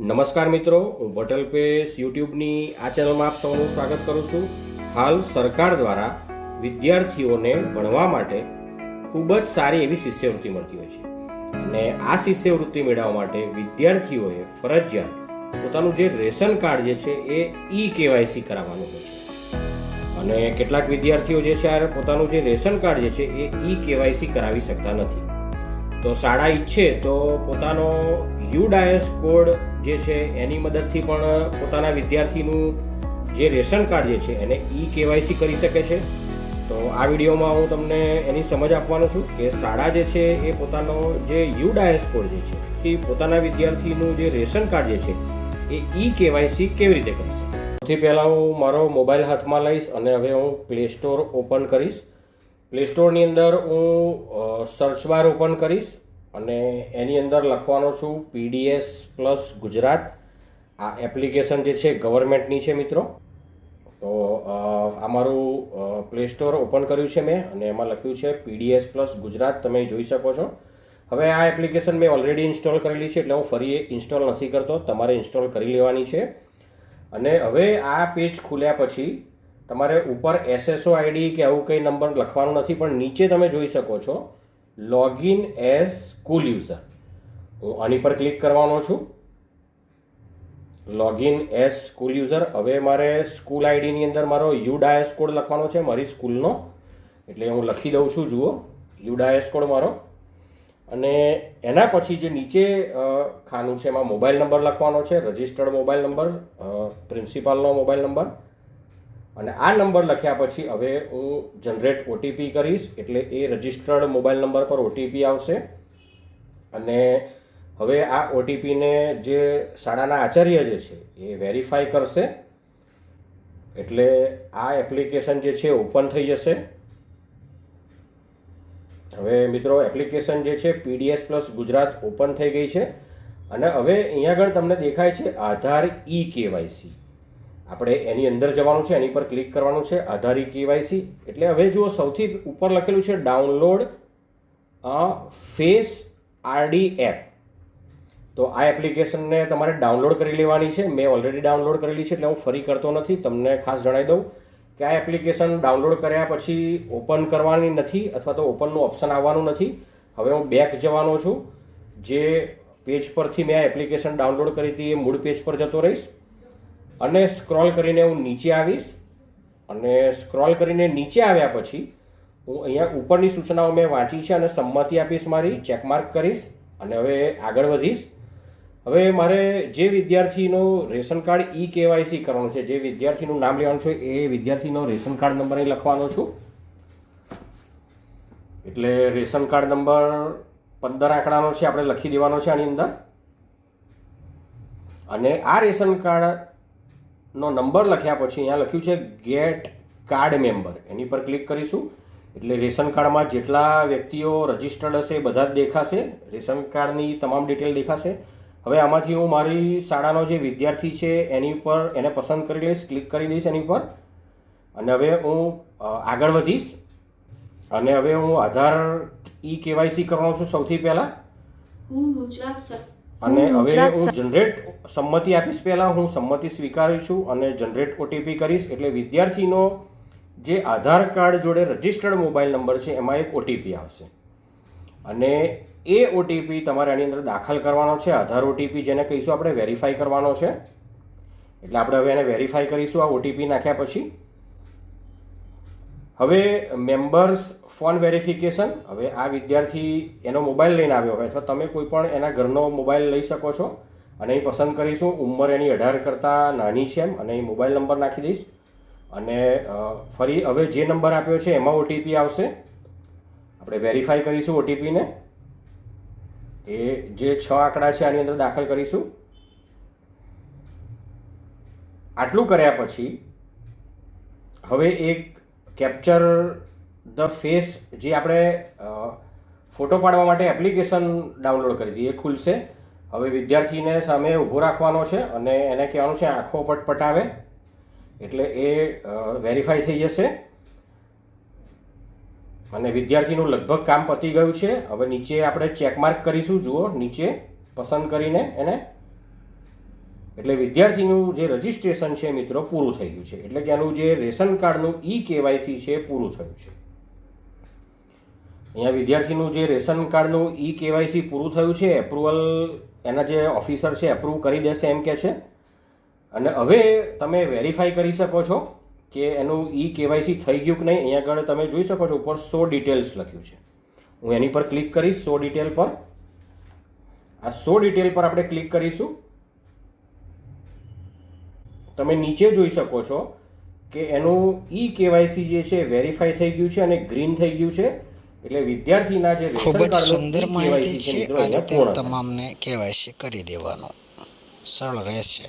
નમસ્કાર મિત્રો, હું પટેલ પેસ યુટ્યુબની આ ચેનલમાં આપ સૌનું સ્વાગત કરું છું. હાલ સરકાર દ્વારા વિદ્યાર્થીઓને ભણવા માટે ખૂબ જ સારી એવી શિષ્યવૃત્તિ મળતી હોય છે. અને આ શિષ્યવૃત્તિ મેળવવા માટે વિદ્યાર્થીઓએ ફરજિયાત પોતાનું જે રેશન કાર્ડ જે છે એ ઈ કેવાયસી કરાવવાનું હોય છે. અને કેટલાક વિદ્યાર્થીઓ જે છે પોતાનું જે રેશન કાર્ડ જે છે એ ઈ કેવાયસી કરાવી શકતા નથી. તો શાળા ઈચ્છે તો પોતાનો યુડાયસ કોડ જે છે, એની મદદથી પણ પોતાના વિદ્યાર્થીનું જે રેશન કાર્ડ જે છે, એને ઈ કેવાયસી કરી શકે છે. તો આ વિડીયોમાં હું તમને એની સમજ આપવાનો છું કે શાળા જે છે, એ પોતાનો જે યુ ડાયસ કોડ જે છે, એ પોતાના વિદ્યાર્થીનું જે રેશન કાર્ડ જે છે, એ ઈ કેવાયસી કેવી રીતે કરી શકે? સૌથી પહેલાં હું મારો મોબાઈલ હાથમાં લઈશ અને હવે હું પ્લે સ્ટોર ઓપન કરીશ. પ્લે સ્ટોરની અંદર હું સર્ચ બાર ઓપન કરીશ. અને એની અંદર લખવાનો છું પીડીએસ પ્લસ ગુજરાત. આ એપ્લિકેશન જે છે ગવર્મેન્ટની છે મિત્રો. તો આ મારું પ્લે સ્ટોર ઓપન કર્યું છે મેં અને એમાં લખ્યું છે પીડીએસ પ્લસ ગુજરાત. તમે જોઈ શકો છો. હવે આ એપ્લિકેશન મેં ઓલરેડી ઇન્સ્ટોલ કરેલી છે, એટલે હું ફરી ઇન્સ્ટોલ નથી કરતો. તમારે ઇન્સ્ટોલ કરી લેવાની છે. અને હવે આ પેજ ખુલ્યા પછી તમારે ઉપર એસએસઓ આઈડી કે આવું કંઈ નંબર લખવાનું નથી, પણ નીચે તમે જોઈ શકો છો. લોગિન એઝ સ્કૂલ યુઝર હું આની પર ક્લિક કરવાનો છું. લોગિન એઝ સ્કૂલ યુઝર હવે મારે સ્કૂલ આઈડીની અંદર મારો યુડાયસ કોડ લખવાનો છે, મારી સ્કૂલનો એટલે હું લખી દઉં છું, જુઓ. યુડાયસ કોડ મારો. અને એના પછી જે નીચે ખાનું છે, એમાં મોબાઈલ નંબર લખવાનો છે રજિસ્ટર્ડ મોબાઈલ નંબર પ્રિન્સિપાલનો મોબાઈલ નંબર અને આ નંબર લખ્યા પછી હવે હું જનરેટ ઓટીપી કરીશ, એટલે એ રજિસ્ટર્ડ મોબાઈલ નંબર પર ઓટીપી આવશે. અને હવે આ ઓટીપીને જે શાળાના આચાર્ય જે છે, એ વેરીફાઈ કરશે. એટલે આ એપ્લિકેશન જે છે ઓપન થઈ જશે. હવે મિત્રો એપ્લિકેશન જે છે પીડીએસ પ્લસ ગુજરાત ઓપન થઈ ગઈ છે. અને હવે અહીંયા આગળ તમને દેખાય છે, આધાર ઈ કેવાયસી આપણે એની અંદર જવાનું છે, એની પર ક્લિક કરવાનું છે, આધારી કેવાયસી. એટલે હવે જુઓ, સૌથી ઉપર લખેલું છે, ડાઉનલોડ ફેસ આરડી એપ. તો આ એપ્લિકેશનને તમારે ડાઉનલોડ કરી લેવાની છે. મેં ઓલરેડી ડાઉનલોડ કરેલી છે, એટલે હું ફરી કરતો નથી. તમને ખાસ જણાવી દઉં કે આ એપ્લિકેશન ડાઉનલોડ કર્યા પછી ઓપન કરવાની નથી અથવા તો ઓપનનું ઓપ્શન આવવાનું નથી. હવે હું બેક જવાનો છું. જે પેજ પરથી મેં આ એપ્લિકેશન ડાઉનલોડ કરી હતી, એ મૂળ પેજ પર જતો રહીશ. અને સ્ક્રોલ કરીને હું નીચે આવીશ. અને સ્ક્રોલ કરીને નીચે આવ્યા પછી હું અહીંયા ઉપરની સૂચનાઓ મેં વાંચી છે અને સંમતિ આપીશ મારી ચેકમાર્ક કરીશ અને હવે આગળ વધીશ. હવે મારે જે વિદ્યાર્થીનો રેશન કાર્ડ ઈ કેવાયસી કરવાનું છે, જે વિદ્યાર્થીનું નામ લેવાનું છે, એ વિદ્યાર્થીનો રેશન કાર્ડ નંબર અહીં લખવાનો છું. એટલે રેશન કાર્ડ નંબર પંદર આંકડાનો છે, આપણે લખી દેવાનો છે આની અંદર. અને આ રેશન કાર્ડનો નંબર લખ્યા પછી અહીંયા લખ્યું છે ગેટ કાર્ડ મેમ્બર એની પર ક્લિક કરીશું. એટલે રેશન કાર્ડમાં જેટલા વ્યક્તિઓ રજિસ્ટર્ડ હશે બધા જ દેખાશે. રેશન કાર્ડની તમામ ડિટેલ દેખાશે. હવે આમાંથી હું મારી શાળાનો જે વિદ્યાર્થી છે એની ઉપર એને પસંદ કરી લઈશ ક્લિક કરી દઈશ એની પર અને હવે હું આગળ વધીશ. અને હવે હું આધાર ઈ કેવાયસી કરવાનો છું સૌથી પહેલાં. હું ગુજરાત અને હવે હું જનરેટ સંમતિ આપીશ પહેલાં હું સંમતિ સ્વીકારી છું અને જનરેટ ઓટીપી કરીશ એટલે વિદ્યાર્થીનો જે આધાર કાર્ડ જોડે રજિસ્ટર્ડ મોબાઈલ નંબર છે એમાં એક ઓટીપી આવશે. અને એ ઓટીપી તમારે આની અંદર દાખલ કરવાનો છે આધાર ઓટીપી જેને કહીશું આપણે વેરીફાઈ કરવાનો છે. એટલે આપણે હવે એને વેરીફાઈ કરીશું આ ઓટીપી નાખ્યા પછી. હવે મેમ્બર્સ ફોન વેરિફિકેશન હવે આ વિદ્યાર્થી એનો મોબાઈલ લઈને આવ્યો હોય અથવા તમે કોઈ પણ એના ઘરનો મોબાઈલ લઈ શકો છો. અને અહીં પસંદ કરીશું, ઉંમર એની અઢાર કરતાં નાની છે એમ, અને અહીં મોબાઈલ નંબર નાખી દઈશ. અને ફરી હવે જે નંબર આપ્યો છે, એમાં ઓટીપી આવશે. આપણે વેરીફાઈ કરીશું ઓટીપીને એ જે છ આંકડા છે, આની અંદર દાખલ કરીશું. આટલું કર્યા પછી, હવે એક કેપ્ચર ધ ફેસ જે આપણે ફોટો પાડવા માટે એપ્લિકેશન ડાઉનલોડ કરી હતી, એ ખુલશે. હવે વિદ્યાર્થીને સામે ઊભો રાખવાનો છે અને એને કહેવાનું છે આંખો પટપટાવે એટલે એ વેરીફાઈ થઈ જશે. અને વિદ્યાર્થીનું લગભગ કામ પતી ગયું છે. હવે નીચે આપણે ચેકમાર્ક કરીશું, જુઓ, નીચે પસંદ કરીને એને એટલે વિદ્યાર્થીનું જે રજિસ્ટ્રેશન છે મિત્રો, પૂરું થઈ ગયું છે. એટલે કે આનું જે રેશન કાર્ડનું ઈ કેવાયસી છે, પૂરું થયું છે. અહીંયા વિદ્યાર્થીનું જે રેશન કાર્ડનું ઈ કેવાયસી પૂરું થયું છે એપ્રુવલ એના જે ઓફિસર છે એપ્રુવ કરી દેશે એમ કે છે. અને હવે તમે વેરીફાઈ કરી શકો છો કે એનું ઈ કેવાયસી થઈ ગયું કે નહીં, અહીંયા આગળ તમે જોઈ શકો છો, ઉપર સો ડિટેલ્સ લખ્યું છે. હું એની પર ક્લિક કરીશ, સો ડિટેલ પર. આ સો ડિટેલ પર આપણે ક્લિક કરીશું. તમે નીચે જોઈ શકો છો કે એનું ઈ કેવાયસી જે છે વેરીફાઈ થઈ ગયું છે અને ગ્રીન થઈ ગયું છે. એટલે વિદ્યાર્થીના જે ખૂબ જ સુંદર માહિતી છે આ રીતે તમામને કેવાયસી કરી દેવાનું. સરળ રહેશે.